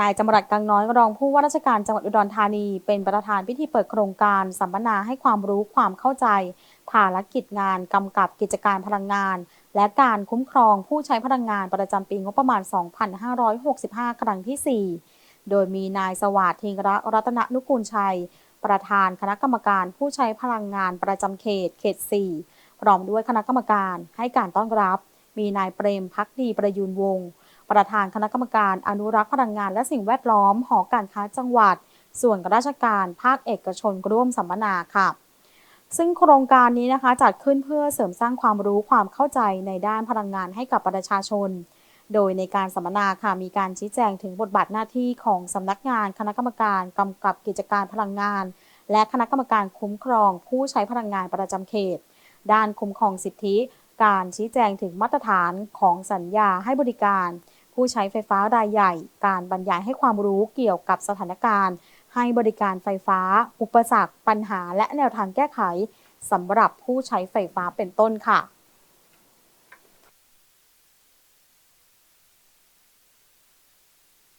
นายจำรัดกังน้อยรองผู้ว่าราชการจังหวัดอุดรธานี เป็นประธานพิธีเปิดโครงการสัมมนาให้ความรู้ความเข้าใจ ภารกิจงานกำกับกิจการพลังงาน และการคุ้มครองผู้ใช้พลังงานประจำปีงบประมาณ 2565 ครั้งที่ 4 โดยมีนายสวัสดิ์ทิงระรัตนนุกูลชัย ประธานคณะกรรมการผู้ใช้พลังงานประจำเขตเขต 4 พร้อมด้วยคณะกรรมการให้การต้อนรับ มีนายเปรมพักดีประยูนวงศ์ ประธานคณะกรรมการอนุรักษ์พลังงานและสิ่งแวดล้อมหอการค้าจังหวัด ส่วนราชการภาคเอกชนร่วมสัมมนาค่ะ ซึ่งโครงการนี้นะคะจัดขึ้นเพื่อเสริมสร้างความรู้ความเข้าใจในด้านพลังงานให้กับประชาชน โดยในการสัมมนาค่ะมีการชี้แจงถึงบทบาทหน้าที่ของสำนักงานคณะกรรมการกำกับกิจการพลังงาน และคณะกรรมการคุ้มครอง ผู้ใช้พลังงานประจำเขต ด้านคุ้มครองสิทธิ การชี้แจงถึงมาตรฐานของสัญญาให้บริการ ผู้ใช้ไฟฟ้ารายใหญ่ การบรรยายให้ความรู้เกี่ยวกับสถานการณ์ ให้บริการไฟฟ้า อุปสรรค ปัญหา และแนวทางแก้ไขสำหรับผู้ใช้ไฟฟ้าเป็นต้นค่ะ